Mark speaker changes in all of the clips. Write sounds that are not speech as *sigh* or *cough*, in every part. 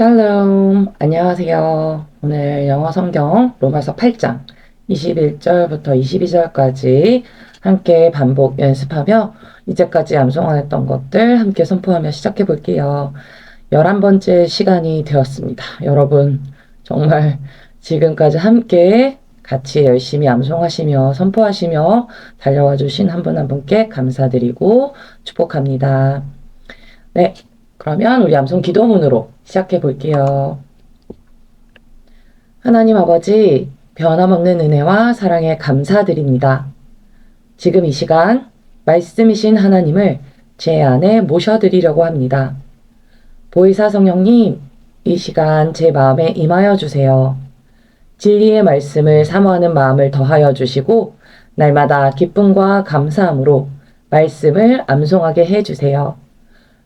Speaker 1: 샬롬, 안녕하세요. 오늘 영어 성경 로마서 8장 21절부터 22절까지 함께 반복 연습하며 이제까지 암송하였던 것들 함께 선포하며 시작해 볼게요. 11번째 시간이 되었습니다. 여러분, 정말 지금까지 함께 같이 열심히 암송하시며 선포하시며 달려와 주신 한 분한 분께 감사드리고 축복합니다. 네, 그러면 우리 암송 기도문으로 시작해 볼게요. 하나님 아버지, 변함없는 은혜와 사랑에 감사드립니다. 지금 이 시간 말씀이신 하나님을 제 안에 모셔드리려고 합니다. 보이사 성령님, 이 시간 제 마음에 임하여 주세요. 진리의 말씀을 사모하는 마음을 더하여 주시고 날마다 기쁨과 감사함으로 말씀을 암송하게 해 주세요.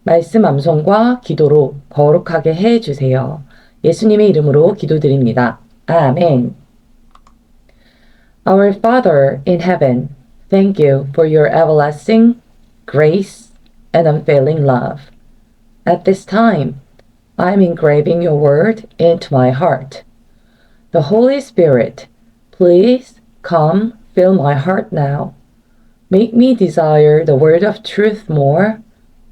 Speaker 1: 말씀 암송과 기도로 거룩하게 해 주세요. 예수님의 이름으로 기도드립니다. 아멘. Our Father in heaven, thank you for your everlasting grace and unfailing love. At this time, I am engraving your word into my heart. The Holy Spirit, please come fill my heart now. Make me desire the word of truth more.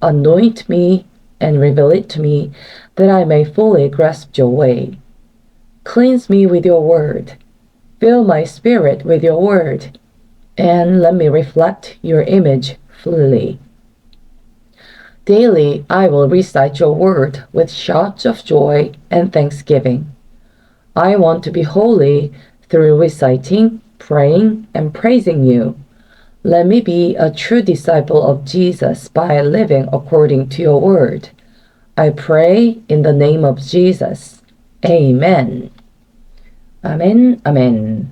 Speaker 1: Anoint me and reveal it to me that I may fully grasp your way. Cleanse me with your word. Fill my spirit with your word. And let me reflect your image fully. Daily I will recite your word with shouts of joy and thanksgiving. I want to be holy through reciting, praying, and praising you. Let me be a true disciple of Jesus by living according to your word. I pray in the name of Jesus. Amen. 아멘, 아멘.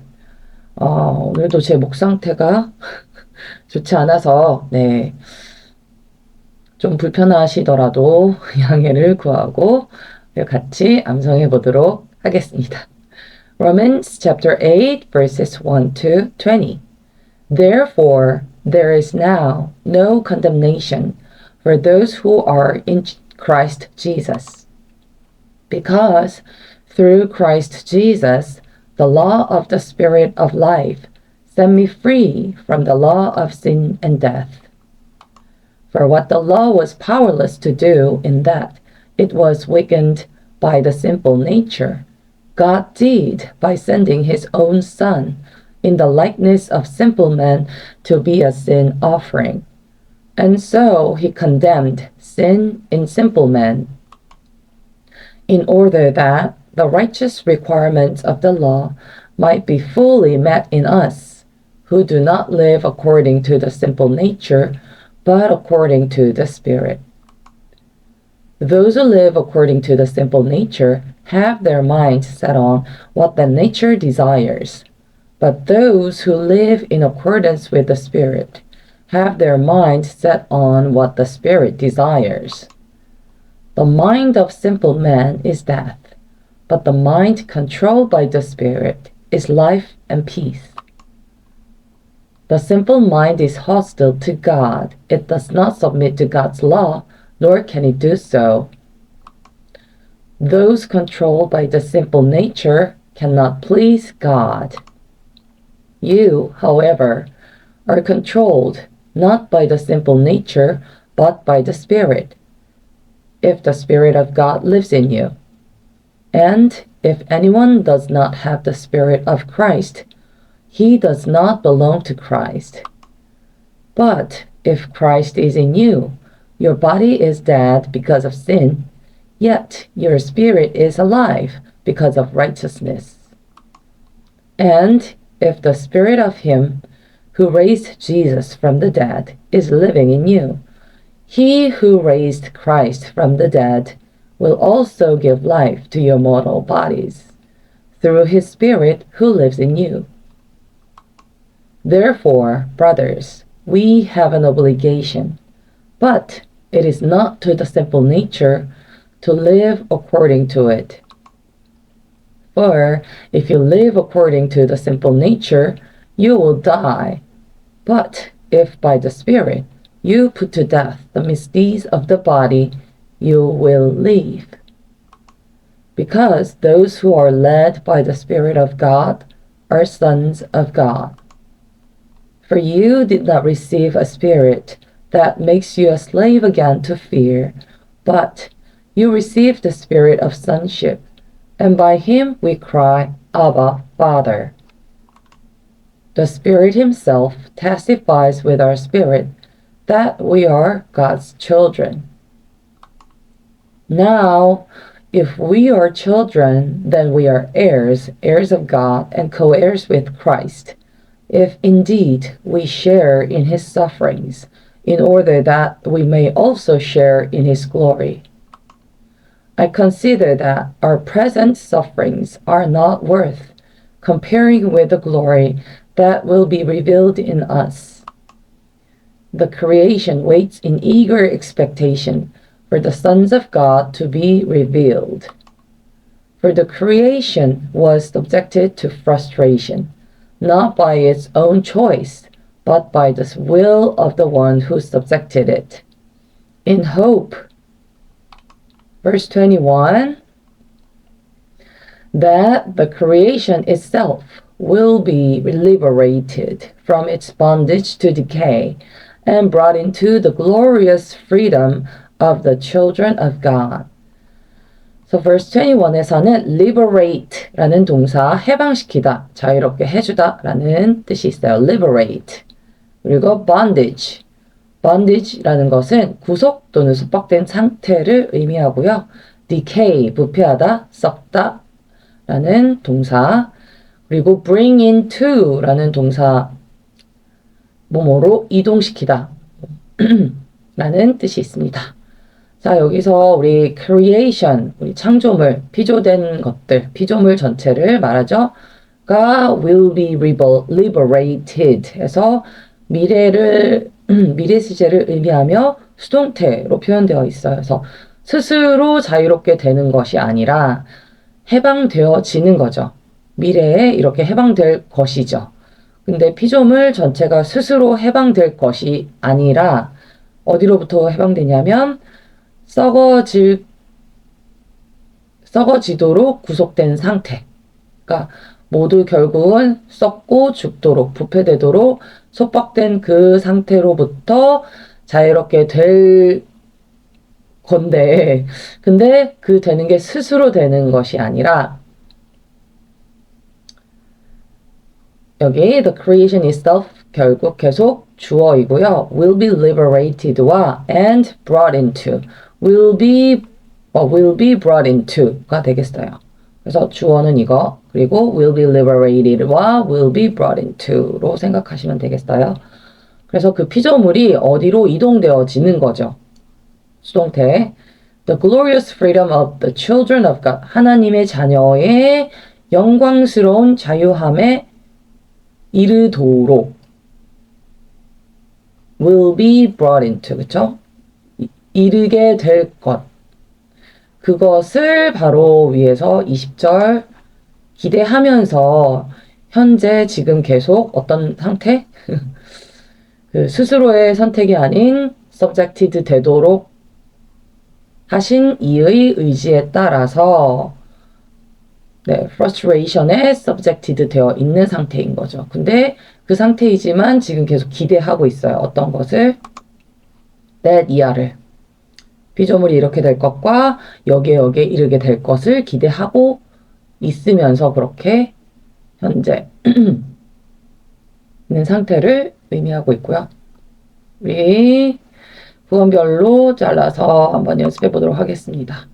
Speaker 1: 어, 오늘도 제 목 상태가 좋지 않아서, 네. 좀 불편하시더라도 양해를 구하고 같이 암송해 보도록 하겠습니다. Romans chapter 8 verses 1 to 20. Therefore, there is now no condemnation for those who are in Christ Jesus. Because through Christ Jesus, the law of the Spirit of life set me free from the law of sin and death. For what the law was powerless to do in that it was weakened by the simple nature, God did by sending his own Son in the likeness of simple men to be a sin offering. And so he condemned sin in simple men, in order that the righteous requirements of the law might be fully met in us, who do not live according to the simple nature, but according to the Spirit. Those who live according to the simple nature have their minds set on what the nature desires but those who live in accordance with the Spirit have their mind set on what the Spirit desires. The mind of simple man is death, but the mind controlled by the Spirit is life and peace. The simple mind is hostile to God. It does not submit to God's law, nor can it do so. Those controlled by the simple nature cannot please God. You, however, are controlled not by the simple nature, but by the Spirit, if the Spirit of God lives in you. And if anyone does not have the Spirit of Christ, he does not belong to Christ. But if Christ is in you, your body is dead because of sin, yet your spirit is alive because of righteousness. And if the spirit of him who raised Jesus from the dead is living in you, he who raised Christ from the dead will also give life to your mortal bodies through his Spirit who lives in you. Therefore, brothers, we have an obligation, but it is not to the simple nature to live according to it. For if you live according to the simple nature, you will die. But if by the Spirit you put to death the misdeeds of the body, you will live. because those who are led by the Spirit of God are sons of God. For you did not receive a spirit that makes you a slave again to fear, but you received the spirit of sonship, and by him we cry, Abba, Father. The Spirit Himself testifies with our spirit that we are God's children. Now, if we are children, then we are heirs, heirs of God, and co heirs with Christ, if indeed we share in his sufferings, in order that we may also share in his glory. I consider that our present sufferings are not worth comparing with the glory that will be revealed in us. The creation waits in eager expectation for the sons of God to be revealed. For the creation was subjected to frustration, not by its own choice, but by the will of the one who subjected it. In hope Verse 21 that the creation itself will be liberated from its bondage to decay and brought into the glorious freedom of the children of God. So verse 21에서는 liberate라는 동사 해방시키다, 자유롭게 해주다라는 뜻이 있어요. liberate. 그리고 bondage. bondage라는 것은 구속 또는 속박된 상태를 의미하고요. decay, 부패하다, 썩다 라는 동사. 그리고 bring into라는 동사 뭐뭐로 이동시키다 *clears throat* 라는 뜻이 있습니다. 자, 여기서 우리 creation, 우리 창조물, 피조된 것들, 피조물 전체를 말하죠. 가 will be liberated 해서 미래를, 미래 시제를 의미하며 수동태로 표현되어 있어요. 그래서 스스로 자유롭게 되는 것이 아니라 해방되어지는 거죠. 미래에 이렇게 해방될 것이죠. 근데 피조물 전체가 스스로 해방될 것이 아니라 어디로부터 해방되냐면 썩어질 썩어지도록 구속된 상태. 그러니까 모두 결국은 썩고 죽도록 부패되도록 속박된 그 상태로부터 자유롭게 될 건데 근데 그 되는 게 스스로 되는 것이 아니라 여기 the creation itself 결국 계속 주어이고요. will be liberated와 and brought into will be 어, will be brought into가 되겠어요. 그래서 주어는 이거 그리고 will be liberated와 will be brought into로 생각하시면 되겠어요. 그래서 그 피조물이 어디로 이동되어지는 거죠. 수동태 The glorious freedom of the children of God 하나님의 자녀의 영광스러운 자유함에 이르도록 will be brought into 그쵸? 이르게 될 것. 그것을 바로 위에서 20절 기대하면서 현재 지금 계속 어떤 상태? *laughs* 그 스스로의 선택이 아닌 subjected 되도록 하신 이의 의지에 따라서 네, frustration에 subjected 되어 있는 상태인 거죠. 근데 그 상태이지만 지금 계속 기대하고 있어요. 어떤 것을? that 이하를. 피조물이 이렇게 될 것과 여기에 여기에 이르게 될 것을 기대하고 있으면서 그렇게 현재 있는 상태를 의미하고 있고요. 우리 부원별로 잘라서 한번 연습해 보도록 하겠습니다.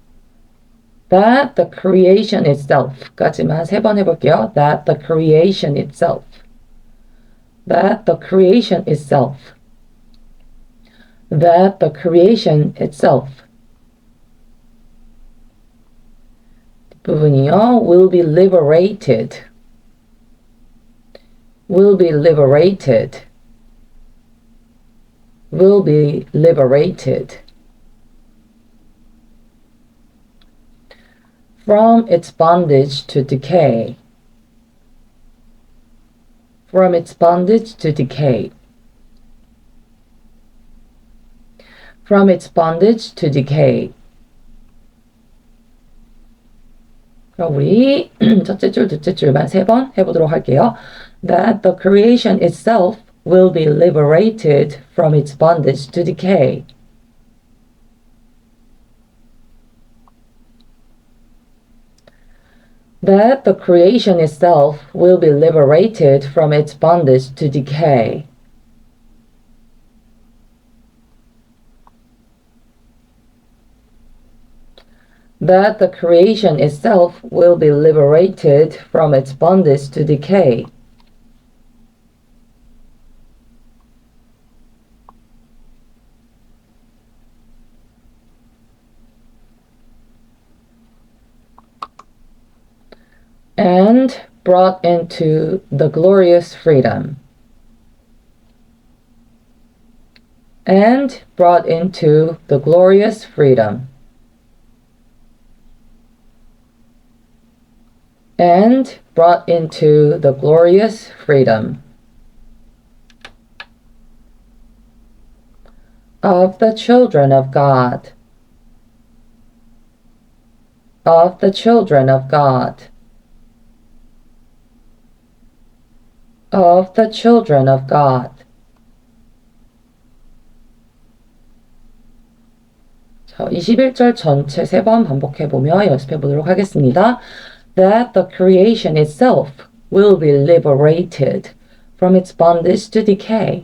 Speaker 1: That the creation itself까지만 세 번 해볼게요. That the creation itself. That the creation itself. that the creation itself Bourguignon will be liberated. Will be liberated. Will be liberated. From its bondage to decay. From its bondage to decay. From its bondage to decay. 그럼 우리 *clears throat* 첫째 줄, 둘째 줄만 세 번 해보도록 할게요. That the creation itself will be liberated from its bondage to decay. That the creation itself will be liberated from its bondage to decay. That the creation itself will be liberated from its bondage to decay. And brought into the glorious freedom. And brought into the glorious freedom. and brought into the glorious freedom of the children of God. Of the children of God. Of the children of God. 자, 21절 전체 세 번 반복해 보며 연습해 보도록 하겠습니다. that the creation itself will be liberated from its bondage to decay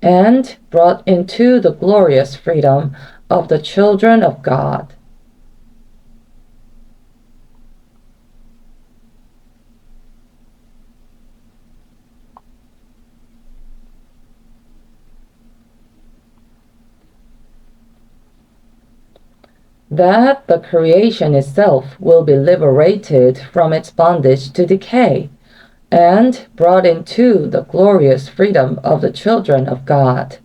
Speaker 1: and brought into the glorious freedom of the children of God. that the creation itself will be liberated from its bondage to decay and brought into the glorious freedom of the children of God.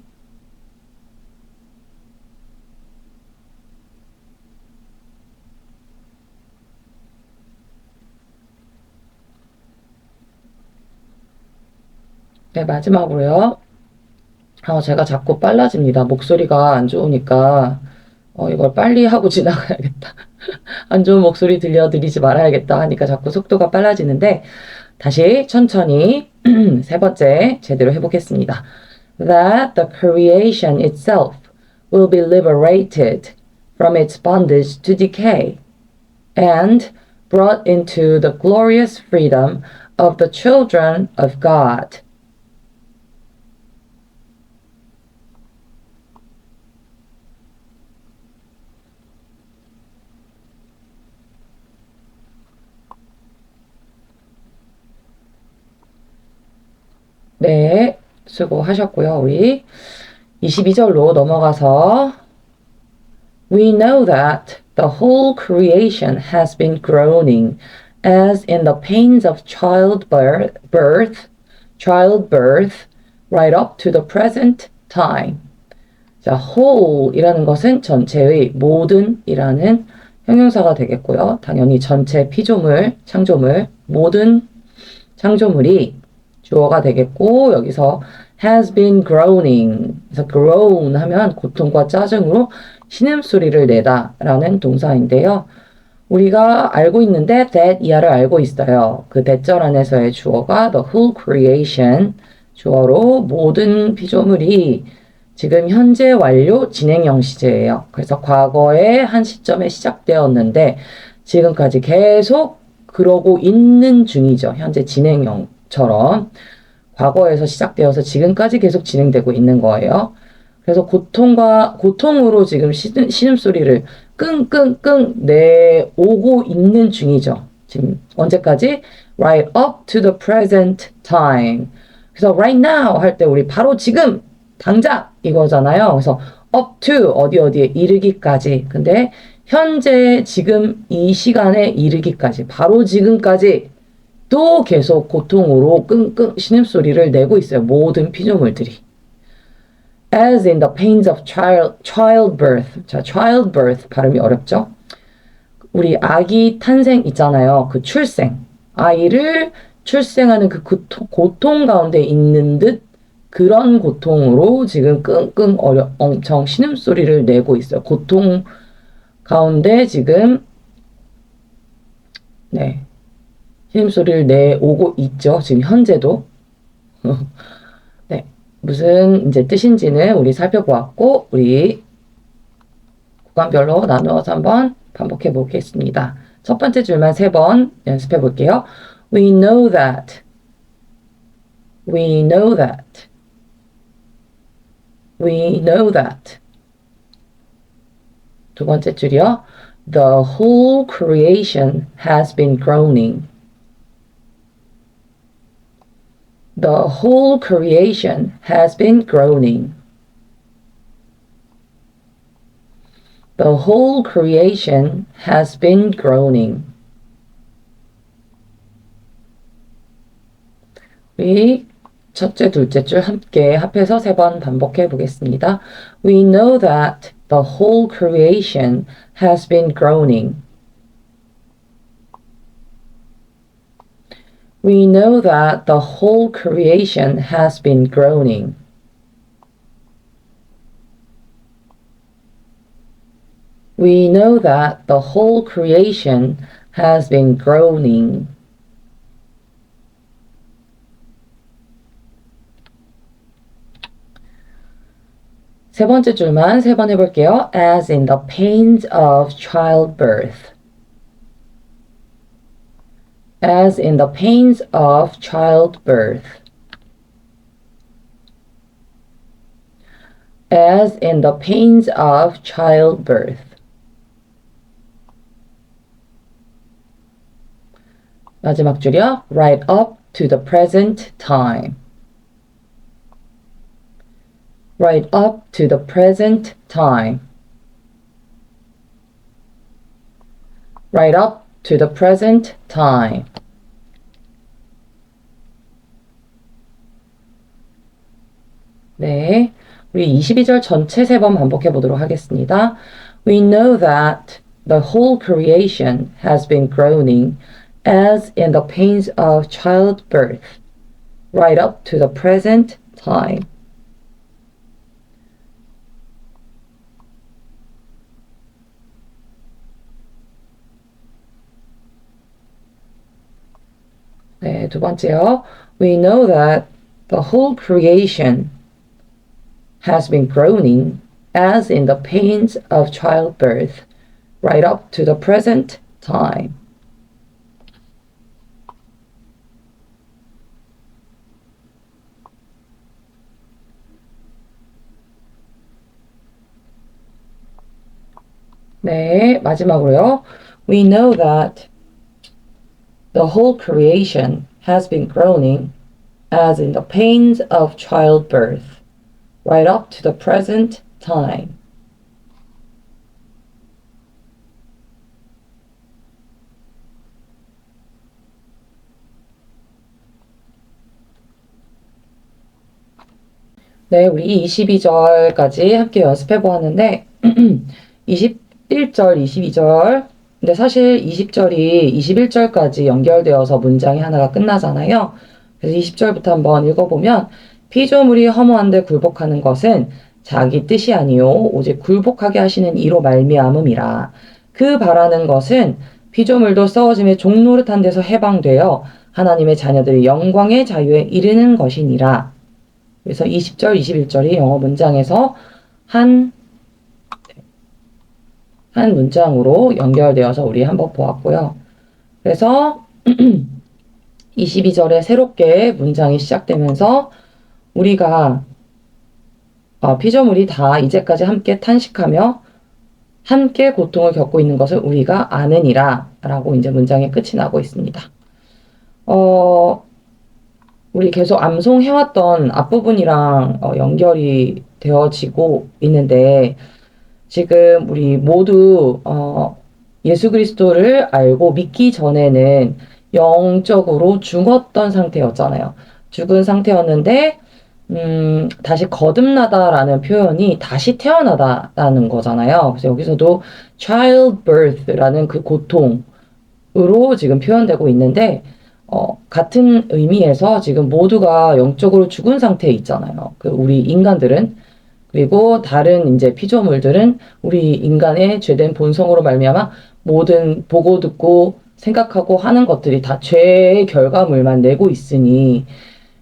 Speaker 1: 네, 마지막으로요. 어, 제가 자꾸 빨라집니다. 목소리가 안 좋으니까 어, 이걸 빨리 하고 지나가야겠다. 안 좋은 목소리 들려드리지 말아야겠다 하니까 자꾸 속도가 빨라지는데 다시 천천히 세 번째 제대로 해보겠습니다. That the creation itself will be liberated from its bondage to decay and brought into the glorious freedom of the children of God. 네, 수고하셨고요. 우리 22절로 넘어가서 We know that the whole creation has been groaning as in the pains of childbirth, birth, childbirth, right up to the present time. 자, whole이라는 것은 전체의 모든이라는 형용사가 되겠고요. 당연히 전체 피조물, 창조물, 모든 창조물이 주어가 되겠고 여기서 has been groaning 그래서 groan 하면 고통과 짜증으로 신음소리를 내다 라는 동사인데요. 우리가 알고 있는데 that 이하를 알고 있어요. 그 대절 안에서의 주어가 the whole creation 주어로 모든 피조물이 지금 현재 완료 진행형 시제예요. 그래서 과거에 한 시점에 시작되었는데 지금까지 계속 그러고 있는 중이죠. 현재 진행형 처럼 과거에서 시작되어서 지금까지 계속 진행되고 있는 거예요. 그래서 고통과 고통으로 지금 시든, 신음소리를 끙끙끙 내오고 있는 중이죠. 지금 언제까지? Right up to the present time. 그래서 right now 할 때 우리 바로 지금 당장 이거잖아요. 그래서 up to 어디 어디에 이르기까지. 근데 현재 지금 이 시간에 이르기까지 바로 지금까지 또 계속 고통으로 끙끙 신음소리를 내고 있어요. 모든 피조물들이. As in the pains of child, childbirth. 자, childbirth 발음이 어렵죠? 우리 아기 탄생 있잖아요. 그 출생. 아이를 출생하는 그 고통, 고통 가운데 있는 듯 그런 고통으로 지금 끙끙 어려, 엄청 신음소리를 내고 있어요. 고통 가운데 지금 네. 신음소리를 내오고 있죠. 지금 현재도. *laughs* 네. 무슨 이제 뜻인지는 우리 살펴보았고, 우리 구간별로 나누어서 한번 반복해 보겠습니다. 첫 번째 줄만 세 번 연습해 볼게요. We know that. We know that. We know that. 두 번째 줄이요. The whole creation has been groaning. The whole creation has been groaning. The whole creation has been groaning. 우리 첫째, 둘째 줄 함께 합해서 세 번 반복해 보겠습니다. We know that the whole creation has been groaning. We know that the whole creation has been groaning. We know that the whole creation has been groaning. 세 번째 줄만 세 번 해볼게요. As in the pains of childbirth. As in the pains of childbirth. As in the pains of childbirth. 마지막 줄이요. Right up to the present time. right up to the present time. Right up to the present time. 네. 우리 22절 전체 세 번 반복해 보도록 하겠습니다. We know that the whole creation has been groaning as in the pains of childbirth, right up to the present time. 네, 두 번째요. We know that the whole creation has been groaning as in the pains of childbirth right up to the present time. 네, 마지막으로요. We know that the whole creation has been groaning as in the pains of childbirth, right up to the present time. 네, 우리 22절까지 함께 연습해 보았는데, *clears throat* 21절, 22절, 근데 사실 20절이 21절까지 연결되어서 문장이 하나가 끝나잖아요. 그래서 20절부터 한번 읽어보면 피조물이 허무한데 굴복하는 것은 자기 뜻이 아니요 오직 굴복하게 하시는 이로 말미암음이라. 그 바라는 것은 피조물도 썩어짐의 종노릇한 데서 해방되어 하나님의 자녀들이 영광의 자유에 이르는 것이니라. 그래서 20절, 21절이 영어 문장에서 한 한 문장으로 연결되어서 우리 한번 보았고요. 그래서 *clears throat* 22절에 새롭게 문장이 시작되면서 우리가 어, 피조물이 다 이제까지 함께 탄식하며 함께 고통을 겪고 있는 것을 우리가 아느니라 라고 이제 문장의 끝이 나고 있습니다. 어, 우리 계속 암송해왔던 앞부분이랑 어, 연결이 되어지고 있는데 지금 우리 모두 어, 예수 그리스도를 알고 믿기 전에는 영적으로 죽었던 상태였잖아요. 죽은 상태였는데 음, 다시 거듭나다라는 표현이 다시 태어나다라는 거잖아요. 그래서 여기서도 childbirth라는 그 고통으로 지금 표현되고 있는데 어, 같은 의미에서 지금 모두가 영적으로 죽은 상태에 있잖아요. 그 우리 인간들은 그리고 다른 이제 피조물들은 우리 인간의 죄된 본성으로 말미암아 모든 보고 듣고 생각하고 하는 것들이 다 죄의 결과물만 내고 있으니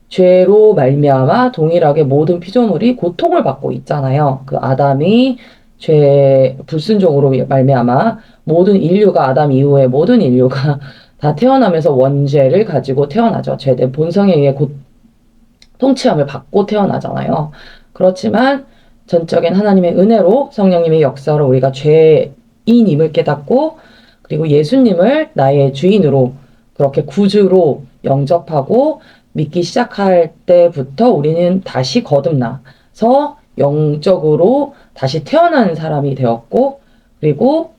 Speaker 1: 죄로 말미암아 동일하게 모든 피조물이 고통을 받고 있잖아요. 그 아담이 죄 불순종으로 말미암아 모든 인류가 아담 이후에 모든 인류가 *laughs* 다 태어나면서 원죄를 가지고 태어나죠. 죄된 본성에 의해 고, 통치함을 받고 태어나잖아요. 그렇지만 전적인 하나님의 은혜로 성령님의 역사로 우리가 죄인임을 깨닫고 그리고 예수님을 나의 주인으로 그렇게 구주로 영접하고 믿기 시작할 때부터 우리는 다시 거듭나서 영적으로 다시 태어난 사람이 되었고 그리고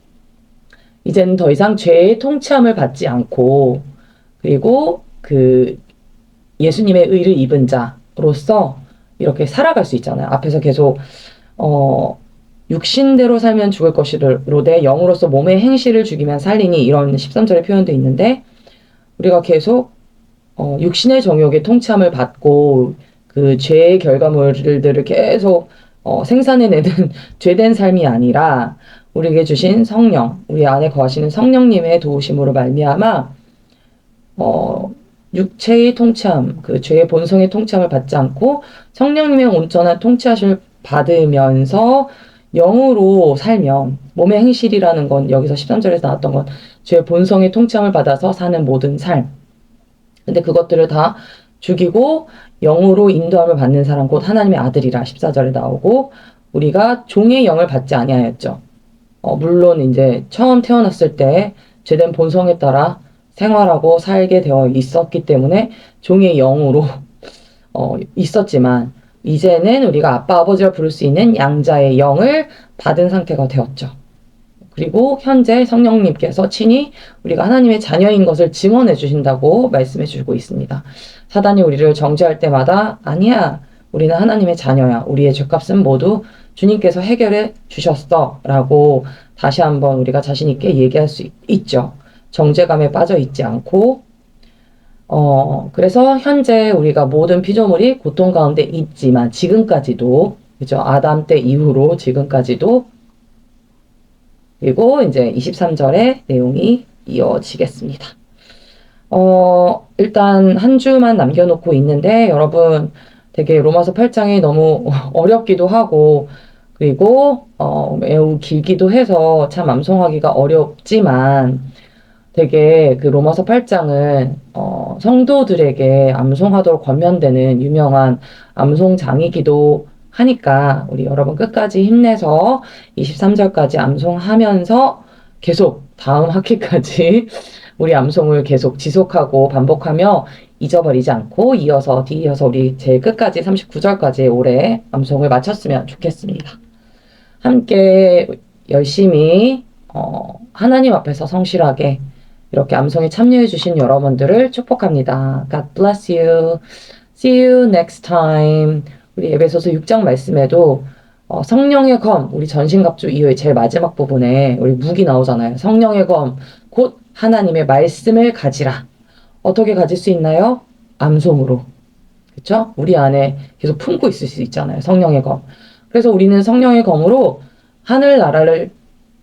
Speaker 1: 이제는 더 이상 죄의 통치함을 받지 않고 그리고 그 예수님의 의를 입은 자로서 이렇게 살아갈 수 있잖아요. 앞에서 계속 어 육신대로 살면 죽을 것이로되 영으로서 몸의 행실을 죽이면 살리니 이런 13절에 표현되어 있는데 우리가 계속 어 육신의 정욕의 통치함을 받고 그 죄의 결과물들을 계속 어 생산해내는 *laughs* 죄된 삶이 아니라 우리에게 주신 성령, 우리 안에 거하시는 성령님의 도우심으로 말미암아 어, 육체의 통치함, 그 죄의 본성의 통치함을 받지 않고 성령님의 온전한 통치하심을 받으면서 영으로 살면 몸의 행실이라는 건 여기서 13절에서 나왔던 건 죄의 본성의 통치함을 받아서 사는 모든 삶. 근데 그것들을 다 죽이고 영으로 인도함을 받는 사람 곧 하나님의 아들이라 14절에 나오고 우리가 종의 영을 받지 아니하였죠. 어, 물론 이제 처음 태어났을 때 죄된 본성에 따라 생활하고 살게 되어 있었기 때문에 종의 영으로 *laughs* 어, 있었지만 이제는 우리가 아빠 아버지라 부를 수 있는 양자의 영을 받은 상태가 되었죠. 그리고 현재 성령님께서 친히 우리가 하나님의 자녀인 것을 증언해 주신다고 말씀해 주고 있습니다. 사단이 우리를 정죄할 때마다 아니야. 우리는 하나님의 자녀야. 우리의 죄값은 모두 주님께서 해결해 주셨어. 라고 다시 한번 우리가 자신있게 얘기할 수 있, 죠 정제감에 빠져 있지 않고, 어, 그래서 현재 우리가 모든 피조물이 고통 가운데 있지만 지금까지도, 그죠? 아담 때 이후로 지금까지도, 그리고 이제 23절의 내용이 이어지겠습니다. 어, 일단 한 주만 남겨놓고 있는데 여러분 되게 로마서 8장이 너무 *laughs* 어렵기도 하고 그리고 어, 매우 길기도 해서 참 암송하기가 어렵지만 되게 그 로마서 8장은 어, 성도들에게 암송하도록 권면되는 유명한 암송장이기도 하니까 우리 여러분 끝까지 힘내서 23절까지 암송하면서 계속 다음 학기까지 *laughs* 우리 암송을 계속 지속하고 반복하며 잊어버리지 않고 이어서 뒤이어서 우리 제일 끝까지 39절까지 올해 암송을 마쳤으면 좋겠습니다. 함께 열심히 어, 하나님 앞에서 성실하게 이렇게 암송에 참여해 주신 여러분들을 축복합니다. God bless you. See you next time. 우리 에베소서 6장 말씀에도 어, 성령의 검, 우리 전신갑주 이후에 제일 마지막 부분에 우리 무기 나오잖아요. 성령의 검, 곧 하나님의 말씀을 가지라. 어떻게 가질 수 있나요? 암송으로. 그쵸? 우리 안에 계속 품고 있을 수 있잖아요. 성령의 검. 그래서 우리는 성령의 검으로 하늘나라를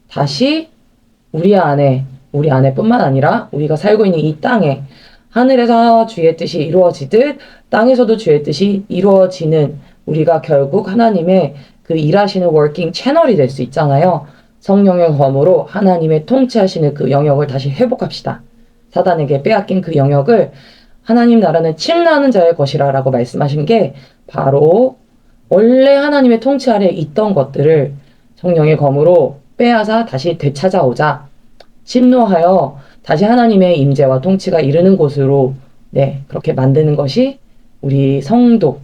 Speaker 1: 다시 우리 안에, 우리 안에뿐만 아니라 우리가 살고 있는 이 땅에 하늘에서 주의 뜻이 이루어지듯 땅에서도 주의 뜻이 이루어지는 우리가 결국 하나님의 그 일하시는 워킹 채널이 될 수 있잖아요. 성령의 검으로 하나님의 통치하시는 그 영역을 다시 회복합시다. 사단에게 빼앗긴 그 영역을 하나님 나라는 침나는 자의 것이라 라고 말씀하신 게 바로 원래 하나님의 통치 아래 있던 것들을 성령의 검으로 빼앗아 다시 되찾아오자 침노하여 다시 하나님의 임재와 통치가 이르는 곳으로 네 그렇게 만드는 것이 우리 성도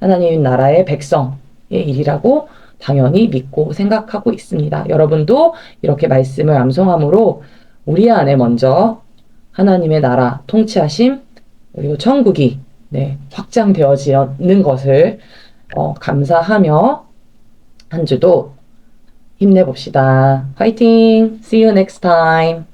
Speaker 1: 하나님 나라의 백성의 일이라고 당연히 믿고 생각하고 있습니다. 여러분도 이렇게 말씀을 암송함으로 우리 안에 먼저 하나님의 나라 통치하심 그리고 천국이 네, 확장되어지는 것을 어, 감사하며 한 주도 힘내봅시다. 화이팅! See you next time!